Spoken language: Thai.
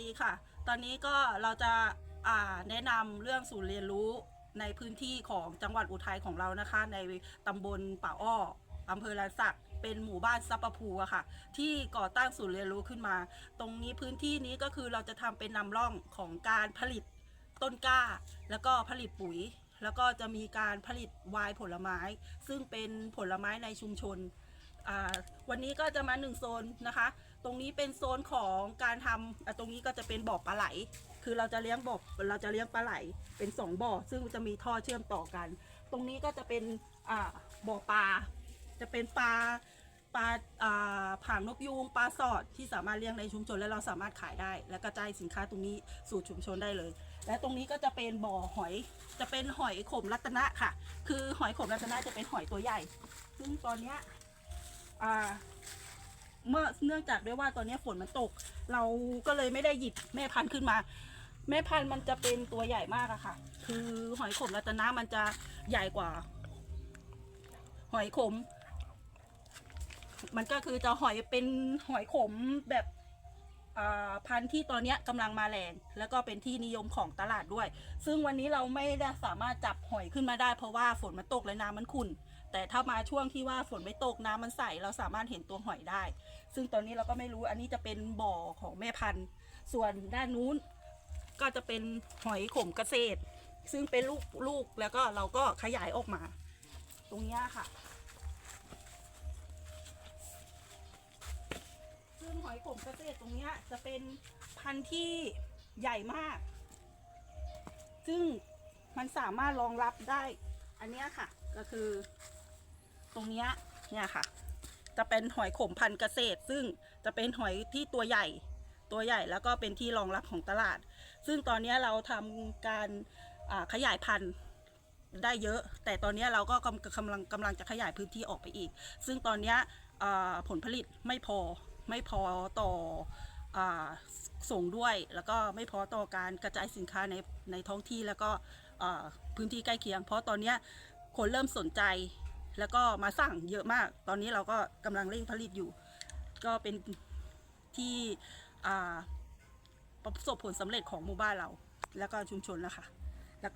ดีค่ะ ตอนนี้ก็เราจะแนะนำเรื่องศูนย์เรียนรู้ในพื้นที่ของจังหวัดอุทัยของเรานะคะ ในตำบลป่าอ้ออำเภอลานสักเป็นหมู่บ้านซับปะพูอะค่ะ ที่ก่อตั้งศูนย์เรียนรู้ขึ้นมา ตรงนี้พื้นที่นี้ก็คือเราจะทำเป็นนำร่องของการผลิตต้นกล้า แล้วก็ผลิตปุ๋ย แล้วก็จะมีการผลิตวน์ผลไม้ ซึ่งเป็นผลไม้ในชุมชน วันนี้ก็จะมาหนึ่งโซนนะคะ ตรงนี้เป็นโซนของการทำตรงนี้ก็จะเป็นบ่อปลาไหล คือเราจะเลี้ยงบ่อเราจะเลี้ยงปลาไหลเป็นสองบ่อ ซึ่งจะมีท่อเชื่อมต่อกัน ตรงนี้ก็จะเป็นบ่อปลา จะเป็นปลาปลาอ่าผางนกยูงปลาสอดที่สามารถเลี้ยงในชุมชนและเราสามารถขายได้ และกระจายสินค้าตรงนี้สู่ชุมชนได้เลย และตรงนี้ก็จะเป็นบ่อหอยจะเป็นหอยขมรัตนะค่ะ คือหอยขมรัตนะจะเป็นหอยตัวใหญ่ ซึ่งตอนเนี้ย อ่าเมื่อเนื่องจากด้วยว่าตอนนี้ฝนมันตก เราก็เลยไม่ได้หยิบแม่พันธุ์ขึ้นมา แม่พันธุ์มันจะเป็นตัวใหญ่มากอะค่ะ คือหอยขมรัตนะมันจะใหญ่กว่า หอยขม มันก็คือจะหอยเป็นหอยขมแบบ พันธุ์ที่ตอนนี้กำลังมาแรงแล้วก็เป็นที่นิยมของตลาดด้วย ซึ่งวันนี้เราไม่ได้สามารถจับหอยขึ้นมาได้ เพราะว่าฝนมันตกและน้ำมันขุ่นแต่ถ้ามาช่วงที่ว่าฝนไม่ตกน้ำมันใสเราสามารถเห็นตัวหอยได้ ซึ่งตอนนี้เราก็ไม่รู้อันนี้จะเป็นบ่อของแม่พันธุ์ ส่วนด้านนู้นก็จะเป็นหอยขมเกษตร ซึ่งเป็นลูกลูกแล้วก็เราก็ขยายออกมา ตรงนี้ค่ะ ซึ่งหอยขมเกษตรตรงเนี้ยจะเป็นพันธุ์ที่ใหญ่มาก ซึ่งมันสามารถรองรับได้ อันเนี้ยค่ะก็คือ ตรงเนี้ยเนี่ยค่ะ จะเป็นหอยขมพันธุ์เกษตร ซึ่งจะเป็นหอยที่ตัวใหญ่ตัวใหญ่แล้วก็เป็นที่รองรับของตลาด ซึ่งตอนนี้เราทำการขยายพันธุ์ได้เยอะ แต่ตอนนี้เราก็กำกำลังกำลังจะขยายพื้นที่ออกไปอีก ซึ่งตอนนี้ผลผลิตไม่พอ ไม่พอต่ออส่งด้วย แล้วก็ไม่พอต่อการกระจายสินค้าในในท้องที่แล้วก็พื้นที่ใกล้เคียง เพราะตอนนี้คนเริ่มสนใจ แล้วก็มาสั่งเยอะมาก ตอนนี้เราก็กำลังเร่งผลิตอยู่ ก็เป็นที่ประสบผลสำเร็จของหมู่บ้านเรา แล้วก็ชุมชนแล้วค่ะ